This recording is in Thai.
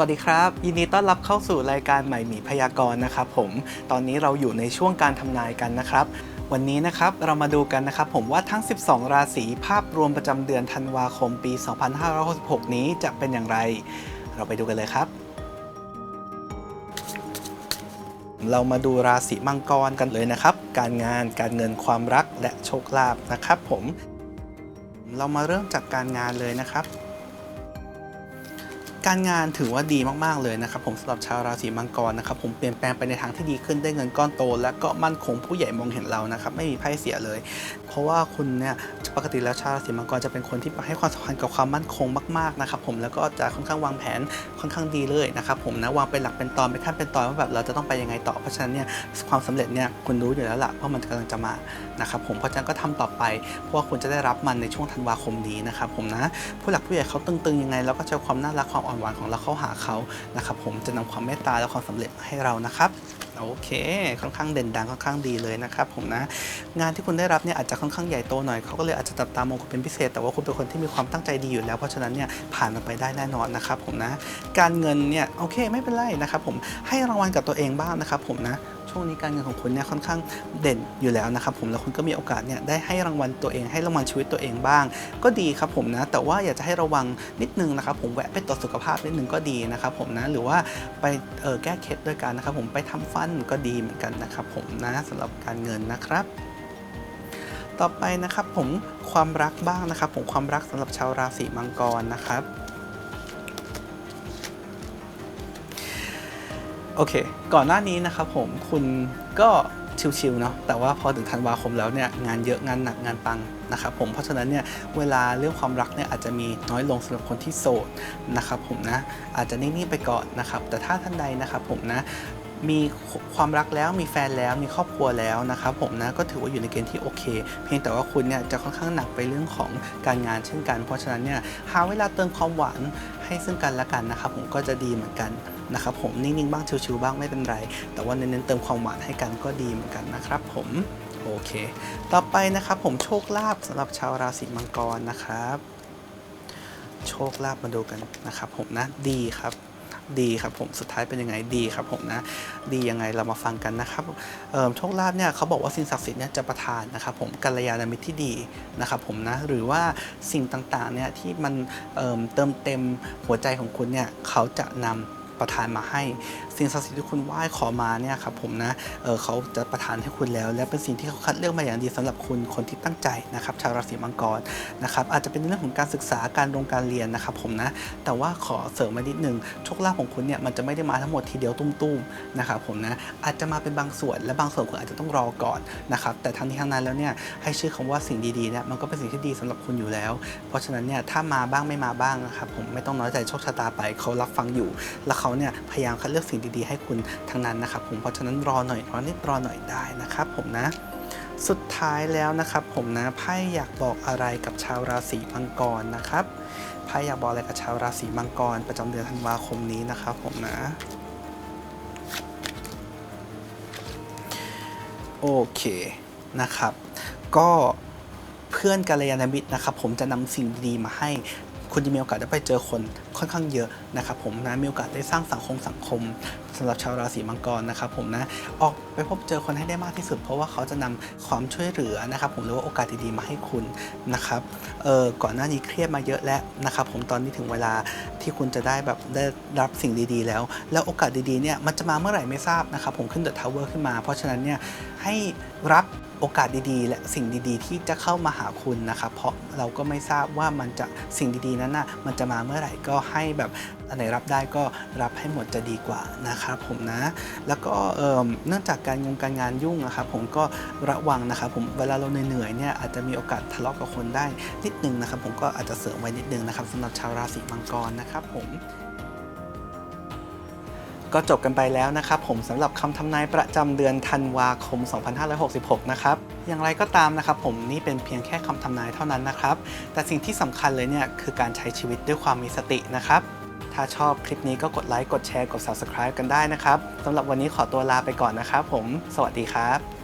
วัสดีครับ ยินดีต้อนรับเข้าสู่รายการใหม่หมีพยากรณ์นะครับผมตอนนี้เราอยู่ในช่วงการทำนายกันนะครับ วันนี้นะครับเรามาดูกันนะครับผมว่าทั้ง 12 ราศีภาพรวมประจำเดือนธันวาคมปี 2566 นี้จะเป็นอย่างไร เราไปดูกันเลยครับ เรามาดูราศีมังกรกันเลยนะครับ การงานการเงินความรักและโชคลาภนะครับ ผม เรามาเริ่มจากการงานเลยนะครับ การงานถือว่าดีมากๆเลยนะครับผมสำหรับชาวราศีมังกรนะครับผมเปลี่ยนแปลงไปในทางที่ดีขึ้นได้เงินก้อนโต และก็มั่นคงผู้ใหญ่มองเห็นเรานะครับไม่มีไพ่เสียเลย เพราะว่าคุณเนี่ยปกติแล้วชาวราศีมังกรจะเป็นคนที่ให้ความสำคัญกับความมั่นคงมากๆนะครับผมแล้วก็จะค่อนข้างวางแผนค่อนข้างดีเลยนะครับผมนะวางเป็นหลักเป็นตอนเป็นขั้นเป็นตอนว่าแบบเราจะต้องไปยังไงต่อเพราะฉะนั้นเนี่ยความสำเร็จเนี่ยคุณรู้อยู่แล้วล่ะว่ามันกำลังจะมานะครับผมเพราะฉะนั้นก็ทำต่อไปเพราะว่าคุณจะได้รับมันในช่วงธันวาคมนี้นะครับผมนะผู้หลักผู้ใหญ่เขาตึงๆยังไงเราก็จะเอาความน่ารักความอ่อนหวานของเราเข้าหาเขานะครับผมจะนำความเมตตาและความสำเร็จมาให้เรานะครับโอเค ค่อนข้างเด่นดังค่อนข้างดีเลยนะครับผมนะ งานที่คุณได้รับเนี่ยอาจจะค่อนข้างใหญ่โตหน่อยเขาก็เลยอาจจะจับตามองคุณเป็นพิเศษ แต่ว่าคุณเป็นคนที่มีความตั้งใจดีอยู่แล้ว เพราะฉะนั้นเนี่ยผ่านมันไปได้แน่นอนนะครับผมนะ การเงินเนี่ยโอเคไม่เป็นไรนะครับผมให้รางวัลกับตัวเองบ้างนะครับผมนะ ช่วงนี้การเงินของคุณเนี่ยค่อนข้างเด่นอยู่แล้วนะครับผมแล้วคุณก็มีโอกาสเนี่ยได้ให้รางวัลตัวเองให้รางวัลชีวิตตัวเองบ้าง ก็ดีครับผมนะแต่ว่าอยากจะให้ระวังนิดนึงนะครับผมแวะไปตรวจสุขภาพนิดนึงก็ดีนะครับผมนะหรือว่าไปเออแก้เคล็ดด้วยกันนะครับผมไปทำฟันก็ดีเหมือนกันนะครับผมนะสำหรับการเงินนะครับต่อไปนะครับผมความรักบ้างนะครับผมความรักสำหรับชาวราศีมังกรนะครับ โอเค ก่อนหน้านี้นะครับผมคุณก็ชิวๆเนาะแต่ว่าพอถึงธันวาคมแล้วเนี่ยงานเยอะงานหนักงานปังนะครับผมเพราะฉะนั้นเนี่ยเวลาเรื่องความรักเนี่ยอาจจะมีน้อยลงสำหรับคนที่โสดนะครับผมนะอาจจะนิ่งๆไปก่อนนะครับแต่ถ้าท่านใดนะครับผมนะมีความรักแล้วมีแฟนแล้วมีครอบครัวแล้วนะครับผมนะก็ถือว่าอยู่ในเกณฑ์ที่โอเค เพียงแต่ว่าคุณเนี่ยจะค่อนข้างหนักไปเรื่องของการงานเช่นกัน เพราะฉะนั้นเนี่ยหาเวลาเติมความหวาน ให้ซึ่งกันและกันนะครับผมก็จะดีเหมือนกันนะครับผมนิ่งๆบ้างชิวๆบ้างไม่เป็นไร แต่ว่าเน้นๆเติมความหวานให้กันก็ดีเหมือนกันนะครับผมโอเค ต่อไปนะครับผมโชคลาภสำหรับชาวราศีมังกรนะครับ โชคลาภมาดูกันนะครับผมนะดีครับ ดีครับผมสุดท้ายเป็นยังไงดีครับผมนะดียังไงเรามาฟังกันนะครับโชคลาภเนี่ยเขาบอกว่าสิ่งศักดิ์สิทธิ์เนี่ยจะประทานนะครับผมกัลยาณมิตรที่ดีนะครับผมนะหรือว่าสิ่งต่างๆเนี่ยที่มันเเติมเต็มหัวใจของคุณเนี่ยเขาจะนำ ประทานมาให้ สิ่งศักดิ์สิทธิ์ที่คุณไหว้ขอมาเนี่ยครับผมนะเเขาจะประทานให้คุณแล้ว และเป็นสิ่งที่เขาคัดเลือกมาอย่างดีสำหรับคุณคนที่ตั้งใจนะครับชาวราศีมังกรนะครับอาจจะเป็นเรื่องของการศึกษาการโรงการเรียนนะครับผมนะแต่ว่าขอเสริมมานิดนึงโชคลาภของคุณเนี่ยมันจะไม่ได้มาทั้งหมดทีเดียวตุ้มๆนะครับผมนะอาจจะมาเป็นบางส่วนและบางส่วนคุณอาจจะต้องรอก่อนนะครับแต่ทั้งนี้ทั้งนั้นแล้วเนี่ยให้ชื่อคำว่าสิ่งดีๆเนี่ยมันก็เป็นสิ่งที่ดีสำหรับคุณอยู่แล้ว เพราะฉะนั้นเนี่ยถ้ามาบ้างไม่มาบ้างนะครับผมไม่ต้องน้อยใจโชคชะตาไปเขารับฟังอยู่แล้วเขาเนี่ยพยายามคัดเลือกสิ่งดีๆให้คุณทั้งนั้นนะครับผมเพราะฉะนั้นรอหน่อยรอนิดรอหน่อยได้นะครับผมนะสุดท้ายแล้วนะครับผมนะไพ่อยากบอกอะไรกับชาวราศีมังกรนะครับไพ่อยากบอกอะไรกับชาวราศีมังกร ประจำเดือนธันวาคมนี้นะครับผมนะโอเคนะครับ ก็เพื่อนกัลยาณมิตรนะครับผมจะนำสิ่งดีๆมาให้ คุณจะมีโอกาสได้ไปเจอคนค่อนข้างเยอะนะครับผมนะมีโอกาสได้สร้างสังคมสังคมสำหรับชาวราศีมังกรนะครับผมนะออกไปพบเจอคนให้ได้มากที่สุด เพราะว่าเขาจะนำความช่วยเหลือนะครับผมหรือว่าโอกาสดีๆมาให้คุณนะครับเออก่อนหน้านี้เครียดมาเยอะแล้วนะครับผมตอนนี้ถึงเวลาที่คุณจะได้แบบได้รับสิ่งดีๆ แล้ว แล้วโอกาสดีๆเนี่ยมันจะมาเมื่อไหร่ไม่ทราบนะครับผมขึ้นเดอะทาวเวอร์ขึ้นมา เพราะฉะนั้นเนี่ยให้รับ โอกาสดีๆ และสิ่งดีๆ ที่จะเข้ามาหาคุณนะครับเพราะเราก็ไม่ทราบว่ามันจะสิ่งดีๆนั้นน่ะมันจะมาเมื่อไหร่ก็ให้แบบอันไหนรับได้ก็รับให้หมดจะดีกว่านะครับผมนะ แล้วก็เอิ่มเนื่องจากการงงการงานยุ่งนะครับผมก็ระวังนะครับผมเวลาเราเหนื่อยๆเนี่ยอาจจะมีโอกาสทะเลาะกับคนได้นิดนึงนะครับผมก็อาจจะเสริมไว้นิดนึงนะครับสำหรับชาวราศีมังกรนะครับผม ก็จบกันไปแล้วนะครับผมสำหรับคำทำนายประจำเดือนธันวาคม 2566 นะครับ อย่างไรก็ตามนะครับผมนี่เป็นเพียงแค่คำทำนายเท่านั้นนะครับ แต่สิ่งที่สำคัญเลยเนี่ยคือการใช้ชีวิตด้วยความมีสตินะครับ ถ้าชอบคลิปนี้ก็กดไลค์ กดแชร์ กด Subscribe กันได้นะครับสำหรับวันนี้ขอตัวลาไปก่อนนะครับผม สวัสดีครับ